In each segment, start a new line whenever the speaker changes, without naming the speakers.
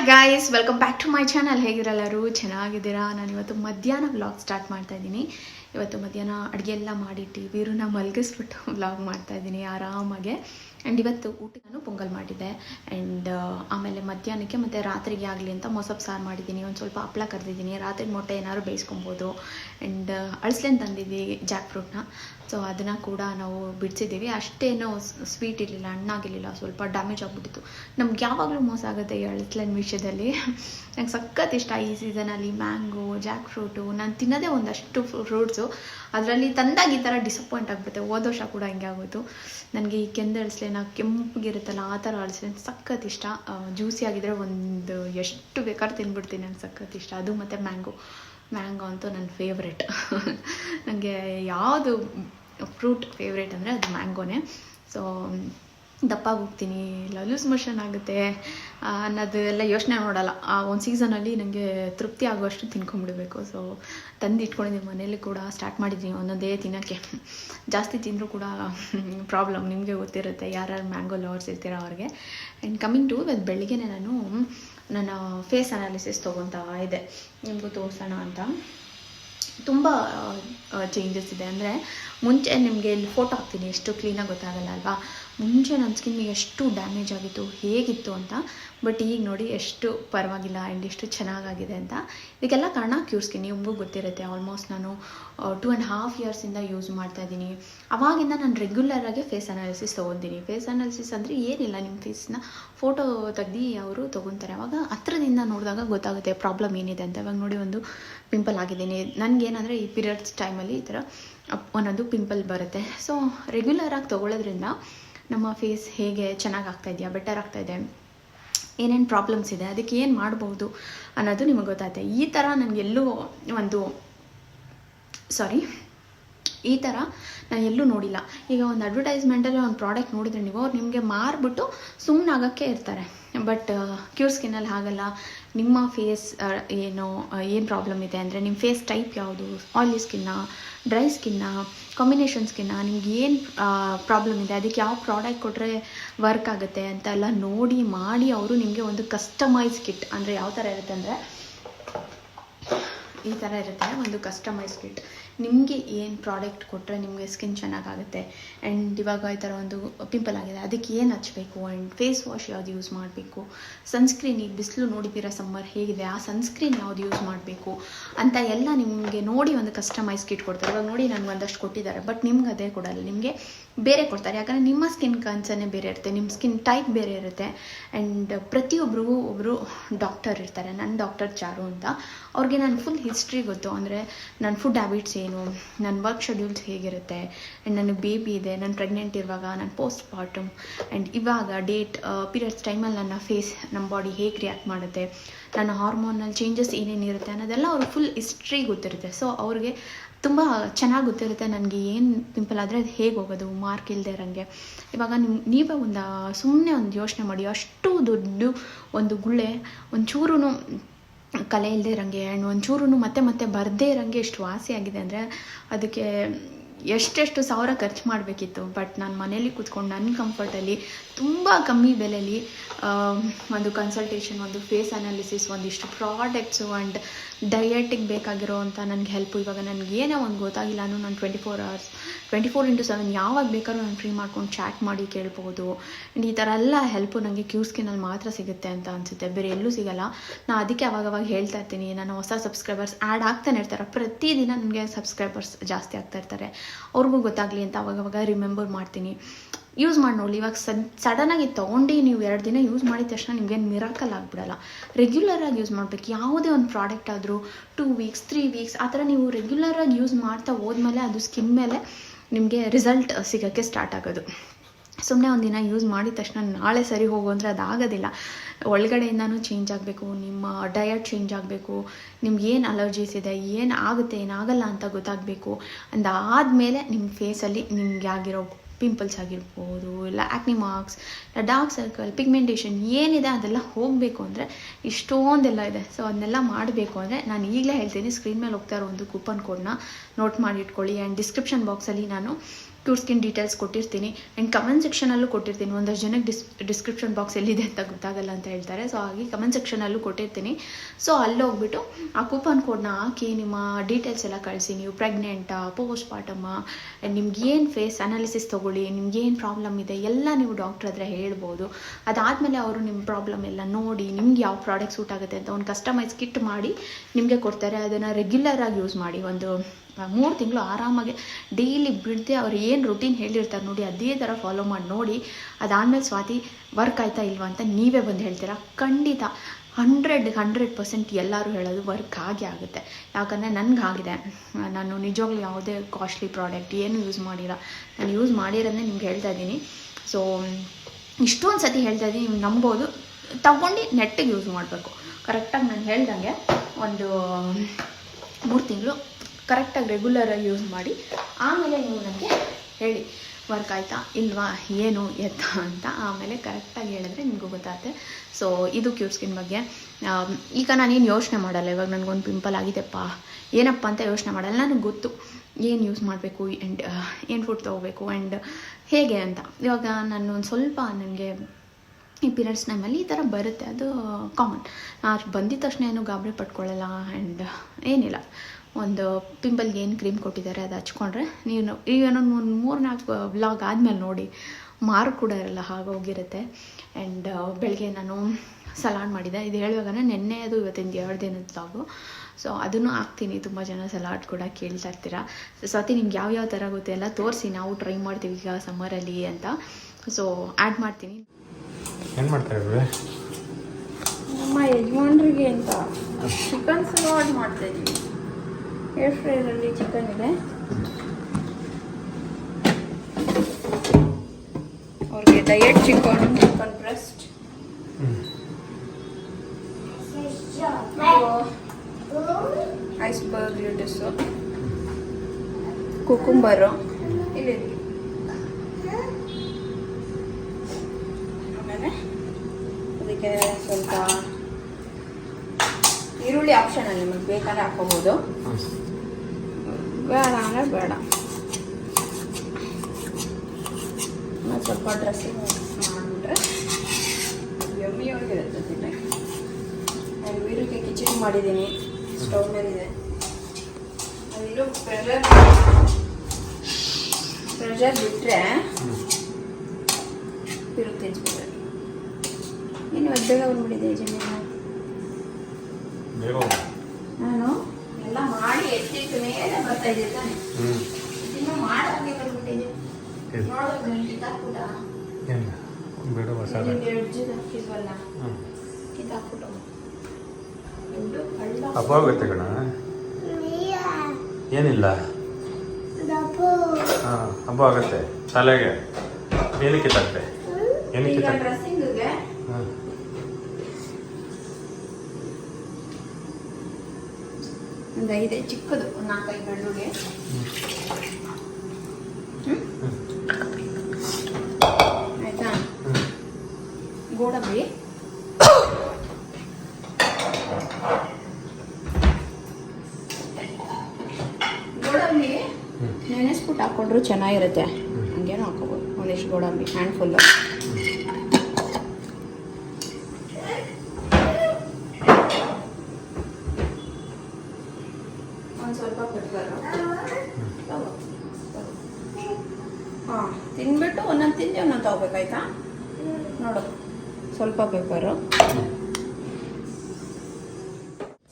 Hi guys welcome back to my channel ಹೇಗಿರಲ್ಲರು ಚೆನ್ನಾಗಿದ್ದೀರಾ? ನಾನು ಇವತ್ತು ಮಧ್ಯಾಹ್ನ ಬ್ಲಾಗ್ ಸ್ಟಾರ್ಟ್ ಮಾಡ್ತಾ ಇದ್ದೀನಿ. ಇವತ್ತು ಮಧ್ಯಾಹ್ನ ಅಡುಗೆ ಎಲ್ಲ ಟಿ ವಿರನ್ನ ಮಲಗಿಸ್ಬಿಟ್ಟು ವ್ಲಾಗ್ ಮಾಡ್ತಾ ಇದ್ದೀನಿ ಆರಾಮಾಗೆ. ಆ್ಯಂಡ್ ಇವತ್ತು ನಾನು ಪೊಂಗಲ್ ಮಾಡಿದ್ದೆ. ಆ್ಯಂಡ್ ಆಮೇಲೆ ಮಧ್ಯಾಹ್ನಕ್ಕೆ ಮತ್ತು ರಾತ್ರಿಗೆ ಆಗಲಿ ಅಂತ ಮೊಸಪ್ ಸಾರು ಮಾಡಿದ್ದೀನಿ. ಒಂದು ಸ್ವಲ್ಪ ಹಪ್ಳ ಕರೆದಿದ್ದೀನಿ. ರಾತ್ರಿ ಮೊಟ್ಟೆ ಏನಾದ್ರು ಬೇಯಿಸ್ಕೊಬೋದು. ಆ್ಯಂಡ್ ಅಳಸ್ಲೇನು ತಂದಿದ್ವಿ ಜಾಕ್ ಫ್ರೂಟ್ನ ಸೊ ಅದನ್ನು ಕೂಡ ನಾವು ಬಿಡಿಸಿದ್ದೀವಿ. ಅಷ್ಟೇನೋ ಸ್ವೀಟ್ ಇರಲಿಲ್ಲ, ಹಣ್ಣಾಗಿರಲಿಲ್ಲ. ಸ್ವಲ್ಪ ಡ್ಯಾಮೇಜ್ ಆಗಿಬಿಟ್ಟಿತ್ತು. ನಮ್ಗೆ ಯಾವಾಗಲೂ ಮೋಸ ಆಗುತ್ತೆ ಈ ಅಳಸ್ಲೇನ್ ವಿಷಯದಲ್ಲಿ. ನಂಗೆ ಸಖತ್ ಇಷ್ಟ ಈ ಸೀಸನಲ್ಲಿ ಮ್ಯಾಂಗೋ ಜಾಕ್ ಫ್ರೂಟು ನಾನು ತಿನ್ನೋದೇ ಒಂದಷ್ಟು ಫ್ರೂಟ್ಸು ಅದರಲ್ಲಿ ತಂದಾಗ ಈ ಥರ ಡಿಸಪಾಯಿಂಟ್ ಆಗಿಬಿಡುತ್ತೆ. ಹೋದ ವರ್ಷ ಕೂಡ ಹಿಂಗೆ ಆಗೋಯ್ತು. ನನಗೆ ಈ ಕೆಂದ ಅಳಸ್ಲೇನ ಕೆಂಪಗಿರುತ್ತಲ್ಲ ಆ ಥರ ಅಳಸ್ಲೇನ್ ಸಖತ್ ಇಷ್ಟ. ಜ್ಯೂಸಿ ಆಗಿದ್ರೆ ಒಂದು ಎಷ್ಟು ಬೇಕಾದ್ರೂ ತಿನ್ಬಿಡ್ತೀನಿ ನನ್ಗೆ ಸಖತ್ ಇಷ್ಟ. ಅದು ಮತ್ತು ಮ್ಯಾಂಗೋ. ಮ್ಯಾಂಗೋ ಅಂತೂ ನನ್ನ ಫೇವ್ರೆಟ್ ನನಗೆ ಯಾವುದು ಫ್ರೂಟ್ ಫೇವ್ರೇಟ್ ಅಂದರೆ ಅದು ಮ್ಯಾಂಗೋನೇ. ಸೊ ದಪ್ಪಾಗಿ ಹೋಗ್ತೀನಿ, ಇಲ್ಲ ಲೂಸ್ ಮೋಷನ್ ಆಗುತ್ತೆ ಅನ್ನೋದೆಲ್ಲ ಯೋಚನೆ ಮಾಡಲ್ಲ ಆ ಒಂದು ಸೀಸನಲ್ಲಿ ನನಗೆ ತೃಪ್ತಿ ಆಗುವಷ್ಟು ತಿನ್ಕೊಂಬಿಡ್ಬೇಕು ಸೊ ತಂದು ಇಟ್ಕೊಂಡಿದ್ದೀನಿ ಮನೇಲಿ ಕೂಡ ಸ್ಟಾರ್ಟ್ ಮಾಡಿದ್ದೀನಿ ಒಂದೊಂದೇ ತಿನ್ನೋಕ್ಕೆ ಜಾಸ್ತಿ ತಿಂದರೂ ಕೂಡ ಪ್ರಾಬ್ಲಮ್ ನಿಮಗೆ ಗೊತ್ತಿರುತ್ತೆ, ಯಾರ್ಯಾರು ಮ್ಯಾಂಗೋ ಲವರ್ಸ್ ಇರ್ತೀರ ಅವ್ರಿಗೆ. ಆ್ಯಂಡ್ ಕಮಿಂಗ್ ಟು ಇವತ್ತು ಬೆಳಿಗ್ಗೆ ನಾನು ನನ್ನ ಫೇಸ್ ಅನಾಲಿಸಿಸ್ ತೊಗೊತಾ ಇದೆ ನಿಮಗೂ ತೋರಿಸೋಣ ಅಂತ. ತುಂಬ ಚೇಂಜಸ್ ಇದೆ. ಅಂದರೆ ಮುಂಚೆ ನಿಮಗೆ ಇಲ್ಲಿ ಫೋಟೋ ಹಾಕ್ತೀನಿ, ಎಷ್ಟು ಕ್ಲೀನಾಗಿ ಗೊತ್ತಾಗಲ್ಲ ಅಲ್ವಾ? ಮುಂಚೆ ನನ್ನ ಸ್ಕಿನ್ ಎಷ್ಟು ಡ್ಯಾಮೇಜ್ ಆಗಿತ್ತು, ಹೇಗಿತ್ತು ಅಂತ, ಬಟ್ ಈಗ ನೋಡಿ ಎಷ್ಟು ಪರವಾಗಿಲ್ಲ ಆ್ಯಂಡ್ ಎಷ್ಟು ಚೆನ್ನಾಗಾಗಿದೆ ಅಂತ. ಇದಕ್ಕೆಲ್ಲ ಕಾರಣ ಕ್ಯೂರ್ ಸ್ಕಿನ್ ನಿಮಗೂ ಗೊತ್ತಿರುತ್ತೆ. ಆಲ್ಮೋಸ್ಟ್ ನಾನು ಟೂ ಆ್ಯಂಡ್ ಹಾಫ್ ಇಯರ್ಸಿಂದ ಯೂಸ್ ಮಾಡ್ತಾ ಇದ್ದೀನಿ. ಅವಾಗಿಂದ ನಾನು ರೆಗ್ಯುಲರಾಗಿ ಫೇಸ್ ಅನಾಲಿಸಿಸ್ ತೊಗೊತೀನಿ. ಫೇಸ್ ಅನಾಲಿಸಿಸ್ ಅಂದರೆ ಏನಿಲ್ಲ ನಿಮ್ಮ ಫೇಸ್ನ ಫೋಟೋ ತೆಗ್ದು ಅವರು ತೊಗೊತಾರೆ. ಅವಾಗ ಹತ್ರದಿಂದ ನೋಡಿದಾಗ ಗೊತ್ತಾಗುತ್ತೆ ಪ್ರಾಬ್ಲಮ್ ಏನಿದೆ ಅಂತ. ಇವಾಗ ನೋಡಿ ಒಂದು ಪಿಂಪಲ್ ಆಗಿದ್ದೀನಿ. ನನಗೇನಂದರೆ ಈ ಪೀರಿಯಡ್ಸ್ ಟೈಮಲ್ಲಿ ಈ ಥರ ಒಂದೊಂದು ಪಿಂಪಲ್ ಬರುತ್ತೆ. ಸೊ ರೆಗ್ಯುಲರಾಗಿ ತೊಗೊಳ್ಳೋದ್ರಿಂದ ನಮ್ಮ ಫೇಸ್ ಹೇಗೆ ಚೆನ್ನಾಗಿ ಆಗ್ತಾ ಇದೆಯಾ ಬೆಟರ್ ಇದೆ, ಏನೇನು ಪ್ರಾಬ್ಲಮ್ಸ್ ಇದೆ, ಅದಕ್ಕೆ ಏನು ಮಾಡ್ಬೋದು ಅನ್ನೋದು ನಿಮಗೆ ಗೊತ್ತಾಗುತ್ತೆ. ಈ ಥರ ನನಗೆಲ್ಲೂ ಒಂದು ಸಾರಿ ಈ ಥರ ನಾನು ಎಲ್ಲೂ ನೋಡಿಲ್ಲ. ಈಗ ಒಂದು ಅಡ್ವರ್ಟೈಸ್ಮೆಂಟಲ್ಲಿ ಒಂದು ಪ್ರಾಡಕ್ಟ್ ನೋಡಿದ್ರೆ ನೀವು ಅವ್ರು ನಿಮಗೆ ಮಾರ್ಬಿಟ್ಟು ಸುಮ್ಮನೆ ಆಗೋಕ್ಕೆ ಇರ್ತಾರೆ. ಬಟ್ ಕ್ಯೂರ್ ಸ್ಕಿನ್ನಲ್ಲಿ ಹಾಗಲ್ಲ. ನಿಮ್ಮ ಫೇಸ್ ಏನು ಏನು ಪ್ರಾಬ್ಲಮ್ ಇದೆ ಅಂದರೆ ನಿಮ್ಮ ಫೇಸ್ ಟೈಪ್ ಯಾವುದು? ಆಯಿಲಿ ಸ್ಕಿನ್ನ ಡ್ರೈ ಸ್ಕಿನ್ನ ಕಾಂಬಿನೇಷನ್ ಸ್ಕಿನ್ನ ನಿಮ್ಗೆ ಏನು ಪ್ರಾಬ್ಲಮ್ ಇದೆ? ಅದಕ್ಕೆ ಯಾವ ಪ್ರಾಡಕ್ಟ್ ಕೊಟ್ಟರೆ ವರ್ಕ್ ಆಗುತ್ತೆ ಅಂತೆಲ್ಲ ನೋಡಿ, ಮಾಡಿ ಅವರು ನಿಮಗೆ ಒಂದು ಕಸ್ಟಮೈಸ್ ಕಿಟ್ ಅಂದರೆ ಯಾವ ಥರ ಇರುತ್ತೆ ಅಂದರೆ ಈ ಥರ ಇರುತ್ತೆ, ಒಂದು ಕಸ್ಟಮೈಸ್ ಕಿಟ್ ನಿಮಗೆ ಏನು ಪ್ರಾಡಕ್ಟ್ ಕೊಟ್ಟರೆ ನಿಮಗೆ ಸ್ಕಿನ್ ಚೆನ್ನಾಗಾಗುತ್ತೆ. ಆ್ಯಂಡ್ ಇವಾಗ ಈ ಥರ ಒಂದು ಪಿಂಪಲ್ ಆಗಿದೆ, ಅದಕ್ಕೆ ಏನು ಹಚ್ಚಬೇಕು ಆ್ಯಂಡ್ ಫೇಸ್ ವಾಶ್ ಯಾವ್ದು ಯೂಸ್ ಮಾಡಬೇಕು? ಸನ್ಸ್ಕ್ರೀನ್ ಈಗ ಬಿಸಿಲು ನೋಡಿದ್ದೀರಾ ಸಮ್ಮರ್ ಹೇಗಿದೆ? ಆ ಸನ್ಸ್ಕ್ರೀನ್ ಯಾವ್ದು ಯೂಸ್ ಮಾಡಬೇಕು? ಅಂತ ಎಲ್ಲ ನಿಮಗೆ ನೋಡಿ ಒಂದು ಕಸ್ಟಮೈಸ್ ಕಿಟ್ ಕೊಡ್ತಾರೆ. ಇವಾಗ ನೋಡಿ ನನಗೆ ಒಂದಷ್ಟು ಕೊಟ್ಟಿದ್ದಾರೆ ಬಟ್ ನಿಮ್ಗೆ ಅದೇ ಕೊಡಲ್ಲ. ನಿಮಗೆ ಬೇರೆ ಕೊಡ್ತಾರೆ. ಯಾಕಂದರೆ ನಿಮ್ಮ ಸ್ಕಿನ್ ಕನ್ಸನ್ನೇ ಬೇರೆ ಇರುತ್ತೆ ನಿಮ್ಮ ಸ್ಕಿನ್ ಟೈಪ್ ಬೇರೆ ಇರುತ್ತೆ. ಆ್ಯಂಡ್ ಪ್ರತಿಯೊಬ್ಬರಿಗೂ ಒಬ್ಬರು ಡಾಕ್ಟರ್ ಇರ್ತಾರೆ. ನನ್ನ ಡಾಕ್ಟರ್ ಚಾರು ಅಂತ. ಅವ್ರಿಗೆ ನನ್ನ ಫುಲ್ ಹಿಸ್ಟ್ರಿ ಗೊತ್ತು. ಅಂದರೆ ನನ್ನ ಫುಡ್ ಹ್ಯಾಬಿಟ್ಸ್ ಏನು ನನ್ನ ವರ್ಕ್ ಶೆಡ್ಯೂಲ್ಸ್ ಹೇಗಿರುತ್ತೆ ಆ್ಯಂಡ್ ನನಗೆ ಬೇಬಿ ಇದೆ, ನಾನು ಪ್ರೆಗ್ನೆಂಟ್ ಇರುವಾಗ ನನ್ನ ಪೋಸ್ಟ್ ಪಾರ್ಟಮ್ ಆ್ಯಂಡ್ ಇವಾಗ ಡೇಟ್ ಪೀರಿಯಡ್ಸ್ ಟೈಮಲ್ಲಿ ನನ್ನ ಫೇಸ್ ನಮ್ಮ ಬಾಡಿ ಹೇಗೆ ರಿಯಾಕ್ಟ್ ಮಾಡುತ್ತೆ, ನನ್ನ ಹಾರ್ಮೋನಲ್ ಚೇಂಜಸ್ ಏನೇನಿರುತ್ತೆ ಅನ್ನೋದೆಲ್ಲ ಅವ್ರ ಫುಲ್ ಹಿಸ್ಟ್ರಿ ಗೊತ್ತಿರುತ್ತೆ. ಸೊ ಅವ್ರಿಗೆ ತುಂಬ ಚೆನ್ನಾಗಿ ಗೊತ್ತಿರುತ್ತೆ ನನಗೆ ಏನು ಪಿಂಪಲ್ ಆದರೆ ಅದು ಹೇಗೆ ಹೋಗೋದು ಮಾರ್ಕ್ ಇಲ್ಲದೆ ಇರೋಂಗೆ. ಇವಾಗ ನಿಮ್ಮ ನೀವೇ ಒಂದು ಸುಮ್ಮನೆ ಒಂದು ಯೋಚನೆ ಮಾಡಿ, ಅಷ್ಟು ದೊಡ್ಡ ಒಂದು ಗುಳ್ಳೆ ಒಂಚೂರು ಕಲೆ ಇಲ್ಲದೆ ಇರೋಂಗೆ ಆ್ಯಂಡ್ ಒಂಚೂರು ಮತ್ತೆ ಮತ್ತೆ ಬರದೇ ಇರೋಂಗೆ ಎಷ್ಟು ವಾಸಿ ಆಗಿದೆ ಅಂದರೆ ಅದಕ್ಕೆ ಎಷ್ಟೆಷ್ಟು ಸಾವಿರ ಖರ್ಚು ಮಾಡಬೇಕಿತ್ತು ಬಟ್ ನಾನು ಮನೇಲಿ ಕೂತ್ಕೊಂಡು ನನ್ನ ಕಂಫರ್ಟಲ್ಲಿ ತುಂಬ ಕಮ್ಮಿ ಬೆಲೆಯಲ್ಲಿ ಒಂದು ಕನ್ಸಲ್ಟೇಷನ್ ಒಂದು ಫೇಸ್ ಅನಾಲಿಸಿಸ್ ಒಂದಿಷ್ಟು ಪ್ರಾಡಕ್ಟ್ಸು ಆ್ಯಂಡ್ ಡಯಟಿಗೆ ಬೇಕಾಗಿರೋವಂಥ ನನಗೆ ಹೆಲ್ಪು ಇವಾಗ ನನಗೆ ಏನೋ ಒಂದು ಗೊತ್ತಾಗಿಲ್ಲ ನಾನು twenty four hours twenty four into seven ಯಾವಾಗ ಬೇಕಾದ್ರೂ ನಾನು ಫ್ರೀ ಮಾಡ್ಕೊಂಡು ಚಾಟ್ ಮಾಡಿ ಕೇಳ್ಬೋದು. ಆ್ಯಂಡ್ ಈ ಥರ ಎಲ್ಲ ಹೆಲ್ಪು ನನಗೆ ಕ್ಯೂ ಸ್ಕಿನಲ್ಲಿ ಮಾತ್ರ ಸಿಗುತ್ತೆ ಅಂತ ಅನಿಸುತ್ತೆ. ಬೇರೆ ಎಲ್ಲೂ ಸಿಗಲ್ಲ. ನಾನು ಅದಕ್ಕೆ ಅವಾಗವಾಗ ಹೇಳ್ತಾ ಇರ್ತೀನಿ. ನಾನು ಹೊಸ ಸಬ್ಸ್ಕ್ರೈಬರ್ಸ್ ಆ್ಯಡ್ ಆಗ್ತಾನೆ ಇರ್ತಾರೆ. ಪ್ರತಿದಿನ ನನಗೆ ಸಬ್ಸ್ಕ್ರೈಬರ್ಸ್ ಜಾಸ್ತಿ ಆಗ್ತಾ ಇರ್ತಾರೆ. ಅವ್ರಿಗೂ ಗೊತ್ತಾಗಲಿ ಅಂತ ಅವಾಗವಾಗ ರಿಮೆಂಬರ್ ಮಾಡ್ತೀನಿ. ಯೂಸ್ ಮಾಡಿ ನೋಡಿ, ಇವಾಗ ಸಡನ್ ಸಡನ್ನಾಗಿ ತೊಗೊಂಡು ನೀವು ಎರಡು ದಿನ ಯೂಸ್ ಮಾಡಿದ ತಕ್ಷಣ ನಿಮ್ಗೇನು ಮಿರಾಕಲ್ ಆಗಿಬಿಡಲ್ಲ. ರೆಗ್ಯುಲರಾಗಿ ಯೂಸ್ ಮಾಡಬೇಕು. ಯಾವುದೇ ಒಂದು ಪ್ರಾಡಕ್ಟ್ ಆದರೂ ಟೂ ವೀಕ್ಸ್ ತ್ರೀ ವೀಕ್ಸ್ ಆ ಥರ ನೀವು ರೆಗ್ಯುಲರಾಗಿ ಯೂಸ್ ಮಾಡ್ತಾ ಹೋದ್ಮೇಲೆ ಅದು ಸ್ಕಿನ್ ಮೇಲೆ ನಿಮಗೆ ರಿಸಲ್ಟ್ ಸಿಗೋಕ್ಕೆ ಸ್ಟಾರ್ಟ್ ಆಗೋದು. ಸುಮ್ಮನೆ ಒಂದಿನ ಯೂಸ್ ಮಾಡಿದ ತಕ್ಷಣ ನಾಳೆ ಸರಿ ಹೋಗು ಅಂದರೆ ಅದಾಗೋದಿಲ್ಲ. ಒಳಗಡೆಯಿಂದನೂ ಚೇಂಜ್ ಆಗಬೇಕು, ನಿಮ್ಮ ಡಯಟ್ ಚೇಂಜ್ ಆಗಬೇಕು, ನಿಮ್ಗೆ ಏನು ಅಲರ್ಜೀಸ್ ಇದೆ, ಏನು ಆಗುತ್ತೆ, ಏನಾಗಲ್ಲ ಅಂತ ಗೊತ್ತಾಗಬೇಕು. ಅದಾದಮೇಲೆ ನಿಮ್ಮ ಫೇಸಲ್ಲಿ ನಿಮಗೆ ಆಗಿರೋ ಪಿಂಪಲ್ಸ್ ಆಗಿರ್ಬೋದು, ಇಲ್ಲ ಆ್ಯಕ್ನಿ ಮಾರ್ಕ್ಸ್ ಇಲ್ಲ ಡಾರ್ಕ್ ಸರ್ಕಲ್ ಪಿಗ್ಮೆಂಟೇಷನ್ ಏನಿದೆ ಅದೆಲ್ಲ ಹೋಗಬೇಕು ಅಂದರೆ ಇಷ್ಟೊಂದೆಲ್ಲ ಇದೆ. ಸೊ ಅದನ್ನೆಲ್ಲ ಮಾಡಬೇಕು ಅಂದರೆ ನಾನು ಈಗಲೇ ಹೇಳ್ತೀನಿ ಸ್ಕ್ರೀನ್ ಮೇಲೆ ಹೋಗ್ತಾ ಇರೋ ಒಂದು ಕೂಪನ್ ಕೋಡ್ನ ನೋಟ್ ಮಾಡಿ ಇಟ್ಕೊಳ್ಳಿ. ಆ್ಯಂಡ್ ಡಿಸ್ಕ್ರಿಪ್ಷನ್ ಬಾಕ್ಸಲ್ಲಿ ನಾನು ಕ್ಯೂರ್ ಸ್ಕಿನ್ ಡೀಟೇಲ್ಸ್ ಕೊಟ್ಟಿರ್ತೀನಿ. ಆ್ಯಂಡ್ ಕಮೆಂಟ್ ಸೆಕ್ಷನಲ್ಲೂ ಕೊಟ್ಟಿರ್ತೀನಿ. ಒಂದಷ್ಟು ಜನಕ್ಕೆ ಡಿಸ್ ಡಿಸ್ಕ್ರಿಪ್ಷನ್ ಬಾಕ್ಸ್ ಎಲ್ಲಿದೆ ಅಂತ ಗೊತ್ತಾಗಲ್ಲ ಅಂತ ಹೇಳ್ತಾರೆ. ಸೊ ಹಾಗೆ ಕಮೆಂಟ್ ಸೆಕ್ಷನಲ್ಲೂ ಕೊಟ್ಟಿರ್ತೀನಿ. ಸೊ ಅಲ್ಲಿ ಹೋಗ್ಬಿಟ್ಟು ಆ ಕೂಪನ್ ಕೋಡ್ನ ಹಾಕಿ ನಿಮ್ಮ ಡೀಟೇಲ್ಸ್ ಎಲ್ಲ ಕಳಿಸಿ. ನೀವು ಪ್ರೆಗ್ನೆಂಟಾ ಪೋಸ್ಟ್ ಪಾರ್ಟಮ್ಮ ನಿಮ್ಗೆ ಏನು ಫೇಸ್ ಅನಾಲಿಸಿಸ್ ತೊಗೊಳ್ಳಿ, ನಿಮ್ಗೆ ಏನು ಪ್ರಾಬ್ಲಮ್ ಇದೆ, ಎಲ್ಲ ನೀವು ಡಾಕ್ಟ್ರ್ ಹತ್ರ ಹೇಳ್ಬೋದು. ಅದಾದಮೇಲೆ ಅವರು ನಿಮ್ಮ ಪ್ರಾಬ್ಲಮ್ ಎಲ್ಲ ನೋಡಿ, ನಿಮ್ಗೆ ಯಾವ ಪ್ರಾಡಕ್ಟ್ ಸೂಟ್ ಆಗುತ್ತೆ ಅಂತ ಒಂದು ಕಸ್ಟಮೈಸ್ ಕಿಟ್ ಮಾಡಿ ನಿಮಗೆ ಕೊಡ್ತಾರೆ. ಅದನ್ನು ರೆಗ್ಯುಲರ್ ಆಗಿ ಯೂಸ್ ಮಾಡಿ. ಒಂದು ಮೂರು ತಿಂಗಳು ಆರಾಮಾಗಿ ಡೈಲಿ ಬಿಡದೆ ಅವ್ರು ಏನು ರುಟೀನ್ ಹೇಳಿರ್ತಾರೆ ನೋಡಿ, ಅದೇ ಥರ ಫಾಲೋ ಮಾಡಿ ನೋಡಿ, ಅದಾದಮೇಲೆ ಸ್ವಾತಿ ವರ್ಕ್ ಆಯ್ತಾ ಇಲ್ವಾ ಅಂತ ನೀವೇ ಬಂದು ಹೇಳ್ತೀರಾ? ಖಂಡಿತ. ಹಂಡ್ರೆಡ್ ಹಂಡ್ರೆಡ್ ಪರ್ಸೆಂಟ್ ಎಲ್ಲರೂ ಹೇಳೋದು ವರ್ಕ್ ಆಗೇ ಆಗುತ್ತೆ. ಯಾಕಂದರೆ ಆಗಿದೆ. ನಾನು ನಿಜವಾಗ್ಲೂ ಯಾವುದೇ ಕಾಸ್ಟ್ಲಿ ಪ್ರಾಡಕ್ಟ್ ಏನು ಯೂಸ್ ಮಾಡಿಲ್ಲ. ನಾನು ಯೂಸ್ ಮಾಡಿರೋದನ್ನೇ ನಿಮ್ಗೆ ಹೇಳ್ತಾ ಇದ್ದೀನಿ. ಸೊ ಇಷ್ಟೊಂದು ಸತಿ ಹೇಳ್ತಾ ಇದ್ದೀನಿ, ನೀವು ನಂಬೋದು. ತಗೊಂಡು ನೆಟ್ಟಿಗೆ ಯೂಸ್ ಮಾಡಬೇಕು. ಕರೆಕ್ಟಾಗಿ ನಾನು ಹೇಳ್ದಂಗೆ ಒಂದು ಮೂರು ತಿಂಗಳು ಕರೆಕ್ಟಾಗಿ ರೆಗ್ಯುಲರಾಗಿ ಯೂಸ್ ಮಾಡಿ, ಆಮೇಲೆ ನೀವು ನನಗೆ ಹೇಳಿ ವರ್ಕ್ ಆಯಿತಾ, ಇಲ್ವಾ, ಏನು, ಎತ್ತ ಅಂತ ಆಮೇಲೆ ಕರೆಕ್ಟಾಗಿ ಹೇಳಿದ್ರೆ ನಿಮಗೂ ಗೊತ್ತಾಗುತ್ತೆ. ಸೊ ಇದು ಕ್ಯೂರ್ ಸ್ಕಿನ್ ಬಗ್ಗೆ. ಈಗ ನಾನೇನು ಯೋಚನೆ ಮಾಡಲ್ಲ, ಇವಾಗ ನನಗೊಂದು ಪಿಂಪಲ್ ಆಗಿದೆಪ್ಪ, ಏನಪ್ಪ ಅಂತ ಯೋಚನೆ ಮಾಡಲ್ಲ, ನನಗೆ ಗೊತ್ತು. ಏನು ಯೂಸ್ ಮಾಡಬೇಕು ಆ್ಯಂಡ್ ಏನು ಫುಡ್ ತೊಗೋಬೇಕು ಆ್ಯಂಡ್ ಹೇಗೆ ಅಂತ. ಇವಾಗ ನಾನು ಒಂದು ಸ್ವಲ್ಪ ನನಗೆ ಈ ಪೀರಿಯಡ್ಸ್ ಟೈಮಲ್ಲಿ ಈ ಥರ ಬರುತ್ತೆ, ಅದು ಕಾಮನ್ ಬಂದಿದ ತಕ್ಷಣ ಏನು ಗಾಬರಿ ಪಟ್ಕೊಳ್ಳಲ್ಲ ಆ್ಯಂಡ್ ಏನಿಲ್ಲ. ಒಂದು ಪಿಂಪಲ್ಗೆ ಏನು ಕ್ರೀಮ್ ಕೊಟ್ಟಿದ್ದಾರೆ ಅದು ಹಚ್ಕೊಂಡ್ರೆ. ನೀನು ಈಗ ನಾನು ಒಂದು ಮೂರು ನಾಲ್ಕು ಬ್ಲಾಗ್ ಆದಮೇಲೆ ನೋಡಿ. ಮಾರು ಕೂಡ ಇರಲ್ಲ ಹಾಗೋಗಿರುತ್ತೆ. ಆ್ಯಂಡ್ ಬೆಳಗ್ಗೆ ನಾನು ಸಲಾಡ್ ಮಾಡಿದೆ. ಇದು ಹೇಳುವಾಗ ನೆನ್ನೆ ಅದು ಇವತ್ತಿಂದ ಎರಡು ದಿನದ ಬ್ಲಾಗ್ ಸೊ ಅದನ್ನು ಹಾಕ್ತೀನಿ. ತುಂಬ ಜನ ಸಲಾಡ್ ಕೂಡ ಕೇಳ್ತಾ ಇರ್ತೀರಾ. ಸತಿ ನಿಮ್ಗೆ ಯಾವ ಥರ ಗೊತ್ತೆ ಎಲ್ಲ ತೋರಿಸಿ ನಾವು ಟ್ರೈ ಮಾಡ್ತೀವಿ ಈಗ ಸಮ್ಮರಲ್ಲಿ ಅಂತ. ಸೊ ಆ್ಯಡ್ ಮಾಡ್ತೀನಿ.
ಏನು ಮಾಡ್ತಾ ಇದ್ವಿ
ನಮ್ಮ ಯಜಮಾನ್ರಿಗೆ ಅಂತ ಚಿಕನ್ ಸಲಾಡ್ ಮಾಡ್ತಾ ಇದೀವಿ ಏರ್ ಫ್ರೈರಲ್ಲಿ ಚಿಕನ್ ಇದೆ. ಅವ್ರಿಗೆ diet chicken chicken breast iceberg lettuce cucumber ಇಲ್ಲಿ ಆಮೇಲೆ ಅದಕ್ಕೆ ಸ್ವಲ್ಪ ಈರುಳ್ಳಿ ಅಲ್ಲಿ ನಿಮಗೆ ಬೇಕಾದ್ರೆ ಹಾಕೋಬೋದು ಬೇಡ ಅಂದರೆ ಬೇಡ. ಸ್ವಲ್ಪ ಡ್ರೆಸ್ಸಿಂಗ್ ಮಾಡಿಬಿಟ್ರೆ ಯಮ್ಮಿಯಾಗಿರುತ್ತೆ ತಿನ್ನಕ್ಕೆ ನಾನು ವೀರಕ್ಕೆ ಕಿಚನ್ ಮಾಡಿದ್ದೀನಿ. ಸ್ಟವ್ ಮೇಲಿದೆ. ಅದು ಪ್ರೆಷರ್ ಪ್ರೆಷರ್ ಬಿಟ್ಟರೆ ಬಿರು ತಿನ್ಸ್ಬಿಟ್ರೆ ಇನ್ನು ಬೇಗ ಬಂದ್ಬಿಟ್ಟಿದೆ ಜಮೀನು ಬರ್ತಾ ತಾನೆ ಇನ್ನು ಬಂದ್ಬಿಟ್ಟಿದೆ ಕಿತ್ತಾಕ್ಬಿಟ್ಟ
ಬಿಡು
ಹಾಕಿದ್ವಲ್ಲ ಕಿತ್ತಾಕ್ಬಿಟ್ಟು
ಹಬ್ಬ ಆಗುತ್ತೆ ಕಣ. ಏನಿಲ್ಲ? ಹಾಂ ಹಬ್ಬ ಆಗುತ್ತೆ ಶಾಲೆಗೆ. ಏನಕ್ಕೆ ತಟ್ಟೆ. ಏನಕ್ಕೆ
ಈಗ ಒಂದು ಐದೆ ಚಿಕ್ಕದು, ಒಂದು ನಾಲ್ಕೈದು ಬೆಳ್ಳುಳ್ಳಿ. ಆಯಿತಾ? ಗೋಡಂಬಿ. ಗೋಡಂಬಿ ನೆನೆಸ್ಬಿಟ್ಟು ಹಾಕೊಂಡ್ರು ಚೆನ್ನಾಗಿರುತ್ತೆ. ಹಂಗೇನು ಹಾಕೋಬೋದು, ಒಂದಿಷ್ಟು ಗೋಡಂಬಿ ಹ್ಯಾಂಡ್ಫುಲ್ಲು ಒಂದು ಸ್ವಲ್ಪ ಪೆಪ್ಪರು ಹಾಂ ತಿಂದ್ಬಿಟ್ಟು ಒಂದೊಂದು ತಿಂದು ಒಂದೊಂದು ತಗೋಬೇಕಾಯ್ತಾ ನೋಡು ಸ್ವಲ್ಪ ಪೇಪರು.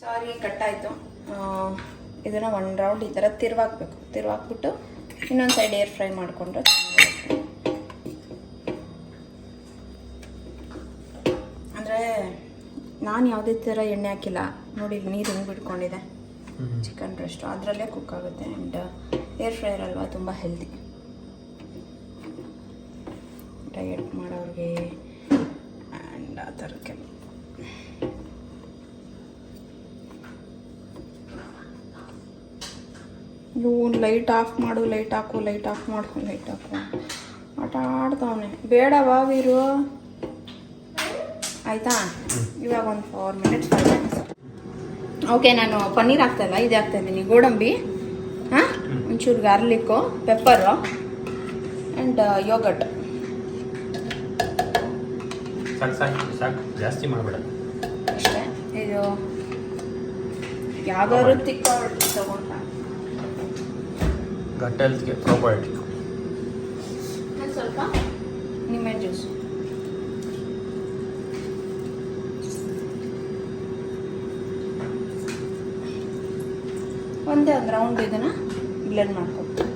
ಸಾರಿ ಕಟ್ಟಾಯಿತು. ಇದನ್ನು ಒನ್ ರೌಂಡ್ ಈ ಥರ ತಿರ್ವಾಕ್ಬೇಕು. ತಿರ್ವಾಕ್ಬಿಟ್ಟು ಇನ್ನೊಂದು ಸೈಡ್ ಏರ್ ಫ್ರೈ ಮಾಡಿಕೊಂಡ್ರೆ ಅಂದರೆ ನಾನು ಯಾವುದೇ ಥರ ಎಣ್ಣೆ ಹಾಕಿಲ್ಲ. ನೋಡಿ ನೀರು ಹಿಂಗೆ ಬಿಟ್ಕೊಂಡಿದೆ. ಚಿಕನ್ ಬ್ರೆಸ್ಟು ಅದರಲ್ಲೇ ಕುಕ್ ಆಗುತ್ತೆ. ಆ್ಯಂಡ್ ಏರ್ ಫ್ರೈಯರ್ ಅಲ್ವಾ ತುಂಬ ಹೆಲ್ದಿ ಡಯಟ್ ಮಾಡೋರಿಗೆ ಆ್ಯಂಡ್ ಆ ಥರಕ್ಕೆ ಇವು ಲೈಟ್ ಆಫ್ ಮಾಡು ಲೈಟ್ ಹಾಕು ಲೈಟ್ ಆಫ್ ಮಾಡು ಲೈಟ್ ಹಾಕು. ಆಟ ಆಡ್ತಾವನೆ. ಬೇಡವಾ ವೀರು. ಆಯಿತಾ? ಇವಾಗ ಒಂದು ಫೋರ್ ಮಿನಿಟ್ಸ್ ಓಕೆ ನಾನು ಪನ್ನೀರ್ ಹಾಕ್ತಾಯಿಲ್ಲ ಇದು ಹಾಕ್ತಾ ಇದ್ದೀನಿ. ಗೋಡಂಬಿ ಹಾಂ? ಒಂಚೂರು ಗಾರ್ಲಿಕ್ಕು ಪೆಪ್ಪರು ಆ್ಯಂಡ್ ಯೋಗಟ್
ಸಾಕು ಸಾಕು ಸಾಕು ಜಾಸ್ತಿ ಮಾಡಬೇಡ.
ಇದು ಯಾವ್ದಾದ್ರು ತಿಕ್ಕ ತಗೊಂಡ
ಗಟ್ ಹೆಲ್ತ್ಗೆ ಪ್ರೋಬಯೋಟಿಕ್
ಸ್ವಲ್ಪ? ನಿಂಬೆ ಜ್ಯೂಸ್ ಒಂದೇ ಒಂದು ರೌಂಡ್ ಇದನ್ನು ಬ್ಲೆಂಡ್ ಮಾಡ್ಕೊತೀನಿ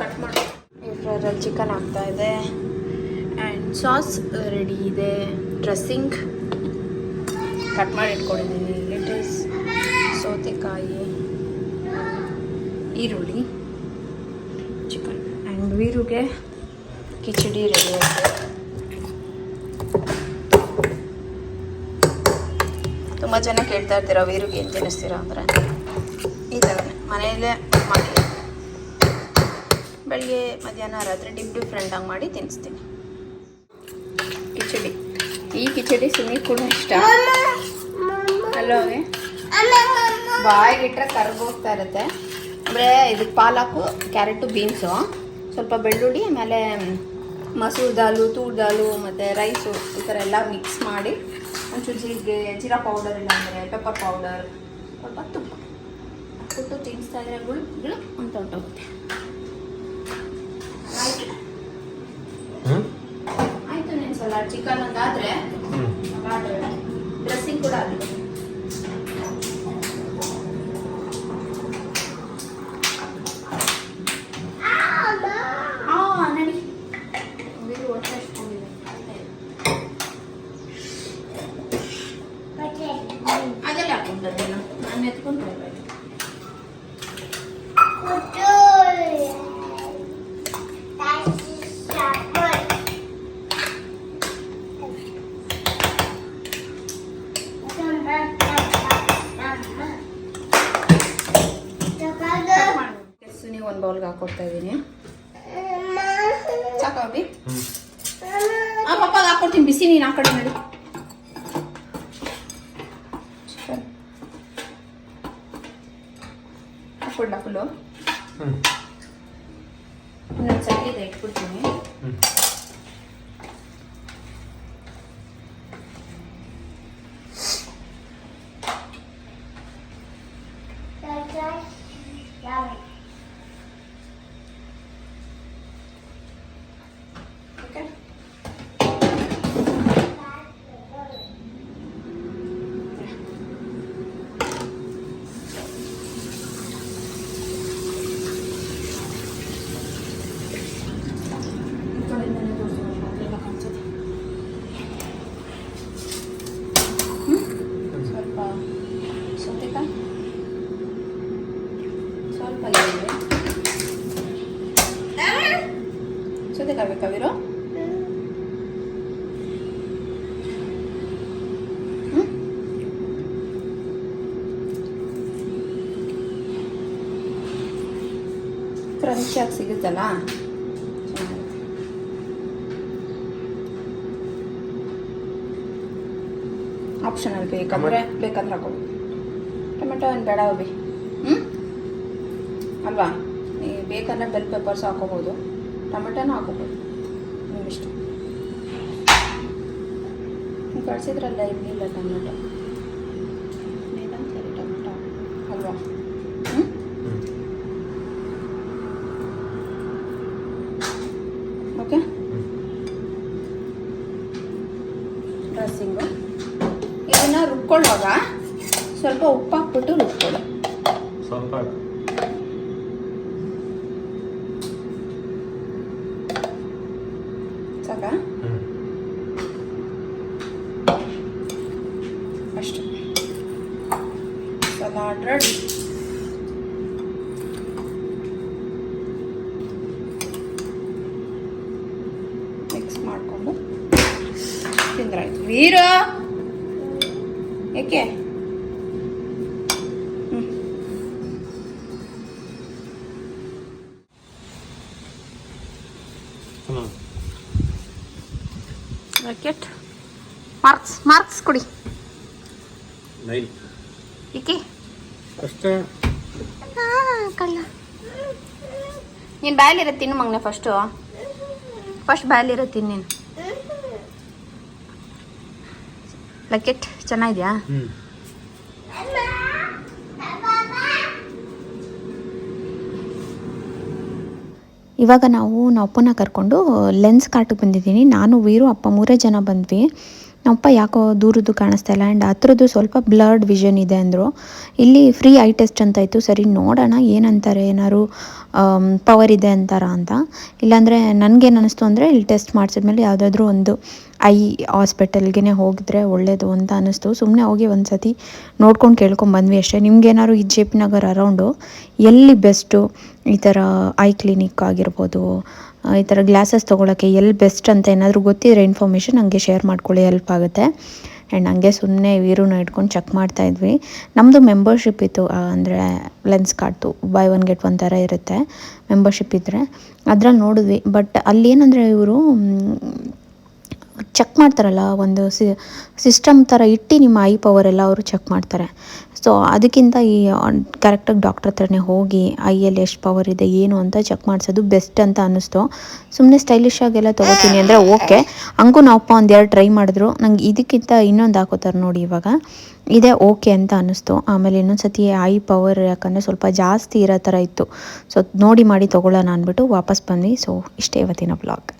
ಕಟ್ ಮಾಡಿ ಫ್ರೈರಲ್ಲಿ ಚಿಕನ್ ಆಗ್ತಾ ಇದೆ. ಆ್ಯಂಡ್ ಸಾಸ್ ರೆಡಿ ಇದೆ. ಡ್ರೆಸ್ಸಿಂಗ್ ಕಟ್ ಮಾಡಿ ಇಟ್ಕೊಂಡಿದ್ದೀನಿ ಲೆಟಸ್ ಸೌತೆಕಾಯಿ, ಈರುಳ್ಳಿ ಚಿಕನ್ ಆ್ಯಂಡ್ ವೀರುಗೆ ಕಿಚಡಿ ರೆಡಿ ಆಗಿದೆ. ತುಂಬ ಜನ ಕೇಳ್ತಾ ಇರ್ತೀರ ವೀರುಗೆ ಏನು ತಿನ್ನಿಸ್ತೀರಾ ಅಂದರೆ? ಇದ್ದಾವೆ ಮನೆಯಲ್ಲೇ ಮಾಡಿ ಬೆಳಿಗ್ಗೆ, ಮಧ್ಯಾಹ್ನ, ರಾತ್ರಿ ಡಿಫ್ ಡಿಫ್ರೆಂಟಾಗಿ ಮಾಡಿ ತಿನ್ನಿಸ್ತೀನಿ. ಕಿಚಡಿ. ಈ ಕಿಚಡಿ ಸುನಿ ಕೂಡ ಇಷ್ಟ. ಅಲ್ಲೋ ಬಾಯಿಗಿಟ್ರೆ ಕರ್ಗೋಗ್ತಾ ಇರುತ್ತೆ. ಅಂದರೆ ಇದಕ್ಕೆ ಪಾಲಾಕು, ಕ್ಯಾರೆಟು, ಬೀನ್ಸು. ಸ್ವಲ್ಪ ಬೆಳ್ಳುಳ್ಳಿ, ಆಮೇಲೆ ಮಸೂರ್ ದಾಲು, ತೂರ್ ದಾಲು, ಮತ್ತು ರೈಸು ಈ ಥರ ಎಲ್ಲ ಮಿಕ್ಸ್ ಮಾಡಿ. ಒಂಚೂರು ಜೀರಿಗೆ, ಜೀರಾ ಪೌಡರ್ ಇಲ್ಲ ಅಂದರೆ ಪೆಪ್ಪರ್ ಪೌಡರ್ ಸ್ವಲ್ಪ ತುಪ್ಪ. ಕೊಟ್ಟು ತಿನ್ನಿಸ್ತಾ ಇದ್ರೆ ಗುಳು ಗುಳು ಅಂತ ಹೊಂಟೋಗುತ್ತೆ ಆಯ್ತು
ಹ್ಞೂ
ಆಯ್ತು ನೀನು ಸಲಾಡ್ ಚಿಕನ್ ಒಂದಾದ್ರೆ
ಹ್ಞೂ
ಡ್ರೆಸ್ಸಿಂಗ್ ಕೂಡ ಆಗಿದೆ ಆ, ನಡಿ. ವೀರು ಹೊಟ್ಟೆ ಹಸ್ಕೊಂಡಿದೆ. ಅದೆಲ್ಲ ಹಾಕೊಂಡು ಅದೆಲ್ಲ. ನಾನು ಎತ್ಕೊಂಡು ಹೋಗ್ಬೇಕು. ಚಿಕನ್ ಹಾಕೊಡ್ಲ ಫುಲ್ಲು
ಹ್ಞೂ
ಇನ್ನೊಂದು ಸಲ ಇದೆ ಇಟ್ಬಿಡ್ತೀನಿ
ಹ್ಞೂ
ಓಕೆ ಸ್ವಲ್ಪ ಸೌತೆಕಾಯಿ ಸ್ವಲ್ಪ ಈರುಳ್ಳಿ ಸೌತೆಕಾಯಿ ಬೇಕಾ ವೀರು ಹ್ಮ್? ಕ್ರಂಚಿಯಾಗಿ ಸಿಗುತ್ತಲ್ಲ. ಆಪ್ಷನಲ್ ಬೇಕಂದ್ರೆ ಬೇಕಂದ್ರೆ ಹಾಕೋಬೋದು ಟೊಮೆಟೊ ಏನು ಬೇಡ ಒಬ್ಬಿ ಹ್ಞೂ ಅಲ್ವಾ? ನೀವು ಬೇಕಂದ್ರೆ ಬೆಲ್ ಪೇಪರ್ಸ್ ಹಾಕೋಬೋದು ಟೊಮೆಟೊನೂ ಹಾಕೋಬೋದು ನಿಮ್ಮಿಷ್ಟು. ಕಳಿಸಿದ್ರಲ್ಲ ಇರಲಿಲ್ಲ ಟೊಮೆಟೊ ಬೇಕಂತ ಸರಿ ಟೊಮೆಟೊ ಅಲ್ವಾ ಹ್ಞೂ
ಹ್ಞೂ
ಓಕೆ ಡ್ರೆಸ್ಸಿಂಗು ಇದನ್ನು ರುಬ್ಕೊಳ್ಳುವಾಗ ಸ್ವಲ್ಪ ಉಪ್ಪು ಹಾಕ್ಬಿಟ್ಟು ರುಬ್ಕೊಳ್ಳಿ
ಸ್ವಲ್ಪ
ಸಾಕಾ ಅಷ್ಟು. Salad ready. ಮಿಕ್ಸ್ ಮಾಡಿಕೊಂಡು ತಿಂದ್ರಾಯ್ತು. ವೀರು! ಏಕೆ ಬಕೆಟ್ ಮಾರ್ಕ್ಸ್ ಮಾರ್ಕ್ಸ್ ಕೊಡಿ.
ನೈನ್
ಈಕೆ
ಅಷ್ಟೇ.
ಕಳ್ಳ. ನೀನು ಬಾಯಲ್ಲಿರೋ ತಿನ್ನು ಮಗನೆ ಫಸ್ಟು ಫಸ್ಟ್ ಬಾಯಲ್ಲಿರೋ ನೀನು. ಲಕೆಟ್ ಚೆನ್ನಾಗಿದ್ಯಾ? ಇವಾಗ ನಾವು ನಮ್ಮ ಅಪ್ಪನ ಕರ್ಕೊಂಡು ಲೆನ್ಸ್ ಕಾರ್ಟಿಗೆ ಬಂದಿದ್ದೀನಿ. ನಾನು ವೀರು ಅಪ್ಪ ಮೂರೇ ಜನ ಬಂದ್ವಿ. ನಮ್ಮಪ್ಪ ಯಾಕೋ ದೂರದ್ದು ಕಾಣಿಸ್ತಾ ಇಲ್ಲ. ಆ್ಯಂಡ್ ಹತ್ರದ್ದು ಸ್ವಲ್ಪ ಬ್ಲರ್ಡ್ ವಿಷನ್ ಇದೆ ಅಂದರು. ಇಲ್ಲಿ ಫ್ರೀ ಐ ಟೆಸ್ಟ್ ಅಂತ ಇತ್ತು. ಸರಿ ನೋಡೋಣ. ಏನಂತಾರೆ? ಏನಾದ್ರು ಪವರ್ ಇದೆ ಅಂತಾರ ಅಂತ. ಇಲ್ಲಾಂದರೆ ನನಗೇನು ಅನ್ನಿಸ್ತು ಅಂದರೆ ಇಲ್ಲಿ ಟೆಸ್ಟ್ ಮಾಡಿಸಿದ್ಮೇಲೆ ಯಾವುದಾದ್ರೂ ಒಂದು ಐ ಹಾಸ್ಪಿಟಲ್ಗೆ ಹೋಗಿದ್ರೆ ಒಳ್ಳೇದು ಅಂತ ಅನ್ನಿಸ್ತು. ಸುಮ್ಮನೆ ಹೋಗಿ ಒಂದು ಸತಿ ನೋಡ್ಕೊಂಡು ಕೇಳ್ಕೊಂಡು ಬಂದ್ವಿ ಅಷ್ಟೇ. ನಿಮ್ಗೇನಾದ್ರು ಈ ಜೆ ಪಿ ನಗರ್ ಅರೌಂಡು ಎಲ್ಲಿ ಬೆಸ್ಟು ಈ ಥರ ಐ ಕ್ಲಿನಿಕ್ ಆಗಿರ್ಬೋದು, ಈ ಥರ ಗ್ಲಾಸಸ್ ತೊಗೊಳಕ್ಕೆ ಎಲ್ಲಿ ಬೆಸ್ಟ್ ಅಂತ ಏನಾದರೂ ಗೊತ್ತಿದ್ರೆ ಇನ್ಫಾರ್ಮೇಷನ್ ಹಂಗೆ ಶೇರ್ ಮಾಡ್ಕೊಳ್ಳಿ ಹೆಲ್ಪ್ ಆಗುತ್ತೆ. ಆ್ಯಂಡ್ ಹಂಗೆ ಸುಮ್ಮನೆ ವೀರೂನ ಇಟ್ಕೊಂಡು ಚೆಕ್ ಮಾಡ್ತಾ ಇದ್ವಿ. ನಮ್ಮದು ಮೆಂಬರ್ಶಿಪ್ ಇತ್ತು ಅಂದರೆ ಲೆನ್ಸ್ ಕಾರ್ಡ್ದು ಬೈ ಒನ್ ಗೆಟ್ ಒನ್ ಥರ ಇರುತ್ತೆ ಮೆಂಬರ್ಶಿಪ್ ಇದ್ದರೆ ಅದ್ರಲ್ಲಿ ನೋಡಿದ್ವಿ. ಬಟ್ ಅಲ್ಲಿ ಏನಂದರೆ ಇವರು ಚೆಕ್ ಮಾಡ್ತಾರಲ್ಲ, ಒಂದು ಸಿಸ್ಟಮ್ ಥರ ಇಟ್ಟು ನಿಮ್ಮ ಐ ಪವರ್ ಎಲ್ಲ ಅವರು ಚೆಕ್ ಮಾಡ್ತಾರೆ. ಸೊ ಅದಕ್ಕಿಂತ ಈ ಕರೆಕ್ಟಾಗಿ ಡಾಕ್ಟ್ರ್ ಹತ್ರನೇ ಹೋಗಿ ಐಯಲ್ಲಿ ಎಷ್ಟು ಪವರ್ ಇದೆ, ಏನು ಅಂತ ಚೆಕ್ ಮಾಡಿಸೋದು ಬೆಸ್ಟ್ ಅಂತ ಅನ್ನಿಸ್ತು. ಸುಮ್ಮನೆ ಸ್ಟೈಲಿಶ್ ಆಗೆಲ್ಲ ತೊಗೋತೀನಿ ಅಂದರೆ ಓಕೆ ಹಂಗೂ ನಾವಪ್ಪ ಒಂದೆರಡು ಟ್ರೈ ಮಾಡಿದ್ರು. ನಂಗೆ ಇದಕ್ಕಿಂತ ಇನ್ನೊಂದು ಹಾಕೋತಾರೆ ನೋಡಿ ಇವಾಗ. ಇದೇ ಓಕೆ ಅಂತ ಅನ್ನಿಸ್ತು. ಆಮೇಲೆ ಇನ್ನೊಂದು ಸತಿ ಐ ಪವರ್ ಯಾಕಂದರೆ ಸ್ವಲ್ಪ ಜಾಸ್ತಿ ಇರೋ ಥರ ಇತ್ತು. ಸೊ ನೋಡಿ ಮಾಡಿ ತೊಗೊಳ್ಳೋಣ ಅಂದ್ಬಿಟ್ಟು ವಾಪಸ್ ಬಂದ್ವಿ. ಸೊ ಇಷ್ಟೇ ಇವತ್ತಿನ ಬ್ಲಾಗ್